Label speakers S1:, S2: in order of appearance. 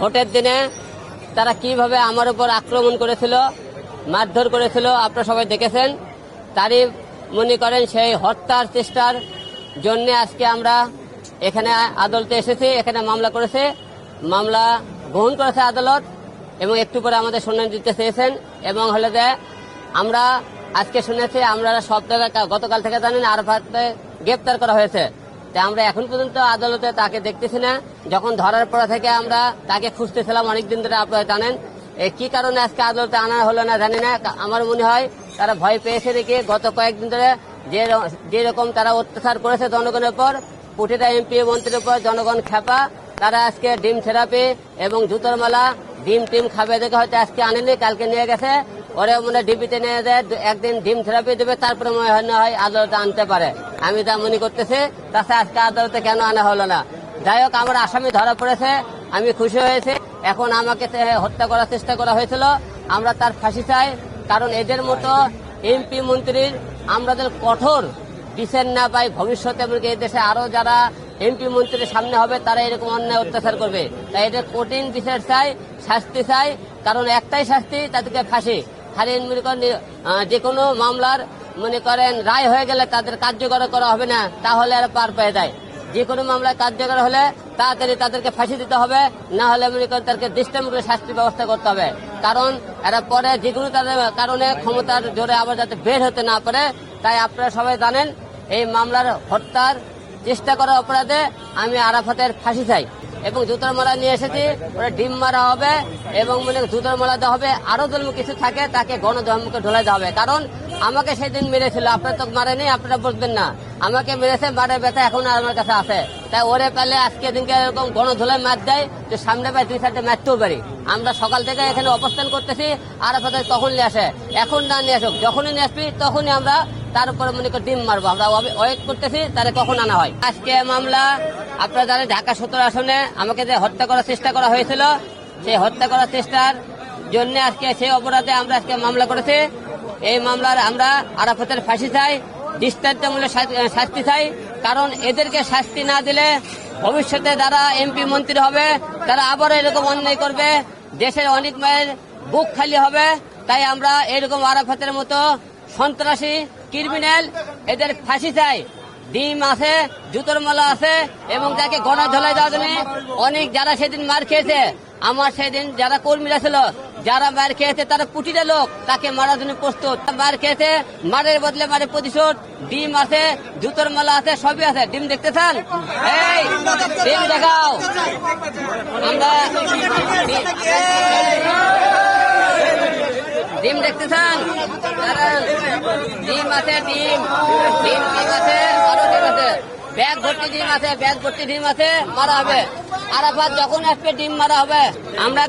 S1: ভোটের দিনে তারা কীভাবে আমার উপর আক্রমণ করেছিল, মারধর করেছিল, আপনারা সবাই দেখেছেন। তারই মনে করেন সেই হত্যার চেষ্টার জন্য আজকে আমরা এখানে আদালতে এসেছি, এখানে মামলা করেছে। মামলা গ্রহণ করেছে আদালত এবং একটু পরে আমাদের শুনানি দিতে চেয়েছেন এবং হলে যে আমরা আজকে শুনেছি, আমরা সব জায়গায় গতকাল থেকে জানেন আরফাতে গ্রেপ্তার করা হয়েছে। তা আমরা এখন পর্যন্ত আদালতে তাকে দেখতেছি না। যখন ধরার পর থেকে আমরা তাকে খুঁজতেছিলাম অনেকদিন ধরে, আপনারা জানেন। কি কারণে আজকে আদালতে আনা হলো না জানি না। আমার মনে হয় তারা ভয় পেয়েছে দেখে গত কয়েকদিন ধরে যে যেরকম তারা অত্যাচার করেছে জনগণের উপর প্রতিটা এমপি মন্ত্রীর উপর, জনগণ খেপা, তারা আজকে ডিম থেরাপি এবং জুতোর মালা, ডিম টিম খাবে দেখে হয়তো আজকে আনেনি কালকে নিয়ে গেছে। ওরে মনে ডিবিতে নিয়ে যায় একদিন ডিম থেরাপি দেবে, তারপরে মনে হয় না হয় আদালতে আনতে পারে। আমি তা মনে করতেছি তাছাড়া আজকে আদালতে কেন আনা হলো না? যাই হোক, আমার আসামি ধরা পড়েছে, আমি খুশি হয়েছি। এখন আমাকে হত্যা করার চেষ্টা করা হয়েছিল, আমরা তার ফাঁসি চাই, কারণ এদের মতো এমপি মন্ত্রীর আমাদের কঠোর বিচার না পাই, ভবিষ্যতে এমনকি এই দেশে আরও যারা এমপি মন্ত্রীর সামনে হবে, তারা এরকম অন্যায় অত্যাচার করবে। তাই এদের কঠিন বিচার চাই, শাস্তি চাই, কারণ একটাই শাস্তি, তাদেরকে ফাঁসি। খালি যে কোনো মামলার মনে করেন রায় হয়ে গেলে তাদের কার্যকর করা হবে না, তাহলে আর পার পেয়ে যায়। যে কোনো মামলায় কার্যকর হলে তাড়াতাড়ি তাদেরকে ফাঁসি দিতে হবে, না হলে মনে করেন তাদেরকে দৃষ্টান্তমূলক শাস্তির ব্যবস্থা করতে হবে। কারণ এরা পরে যে কোনো তাদের কারণে ক্ষমতার জোরে আবার যাতে বের হতে না পারে, তাই আপনারা সবাই জানেন, এই মামলার হত্যার চেষ্টা করার অপরাধে আমি আরাফাতের ফাঁসি চাই। এবং জুতোর মালা নিয়ে এসেছি, ওরা ডিম মারা হবে, এবং মানে জুতোর মালা দেওয়া হবে আরও ধর্ম কিছু থাকে, তাকে গণধর্মকে ঢোলাই দেওয়া হবে। কারণ আমাকে সেদিন মেরেছিল, আপনারা তো মারেনি আপনারা বলবেন না। আমাকে মেরেছে মারের ব্যথা এখন আর আমার কাছে আছে। তাই ওরে পেলে আজকে দিনকে এরকম গণধোলাই মার দেয়, যে সামনে পায় দুই সাইডে মারতেও পারি। আমরা সকাল থেকে এখানে অবস্থান করতেছি আর আপনাদের তখন নিয়ে আসে। এখন না নিয়ে আসুক, যখনই নিয়ে আসবি, তখনই আমরা তার উপরে মনে করি ডিম মারবো। আমরা ওয়েট করতেছি তারে কখন আনা হয়। আজকে মামলা, আপনারা জানেন ঢাকা সত্তর আসনে আমাকে যে হত্যা করার চেষ্টা করা হয়েছিল, সেই হত্যা করার চেষ্টার জন্য আজকে সেই অপরাধে আমরা আজকে মামলা করেছি। এই মামলার আমরা আরাফতের ফাঁসি চাই, দৃষ্টান্তমূলক শাস্তি চাই। কারণ এদেরকে শাস্তি না দিলে ভবিষ্যতে যারা এমপি মন্ত্রী হবে, তারা আবার এরকম অন্যায় করবে। দেশের অনেক মায়ের বুক খালি হবে। তাই আমরা এরকম আরাফতের মতো সন্ত্রাসী ক্রিমিনাল এদের ফাঁসি চাই। ডিম আছে, জুতোর মালা আছে এবং তাকে গণা ধলাই দেওয়ার জন্য অনেক যারা সেদিন মার খেয়েছে। আমার সেদিন যারা কর্মীরা ছিল, যারা মার খেয়েছে, তারা প্রতিটা লোক, তাকে মারার জন্য প্রস্তুত। মার খেয়েছে, মারের বদলে মারে প্রতিশোধ, ডিম আছে, জুতোর মালা আছে, সবই আছে। ডিম দেখতে চান? ডিম দেখাও। আমরা ডিম দেখতে চান? ডিম আছে, ডিম। ডিম ডিম আছে, আরও ডিম আছে। ব্যাগ ভর্তি ডিম আছে, ব্যাগ ভর্তি ডিম আছে, মারা হবে। আরাফাত যখন আসবে, ডিম মারা হবে। আমরা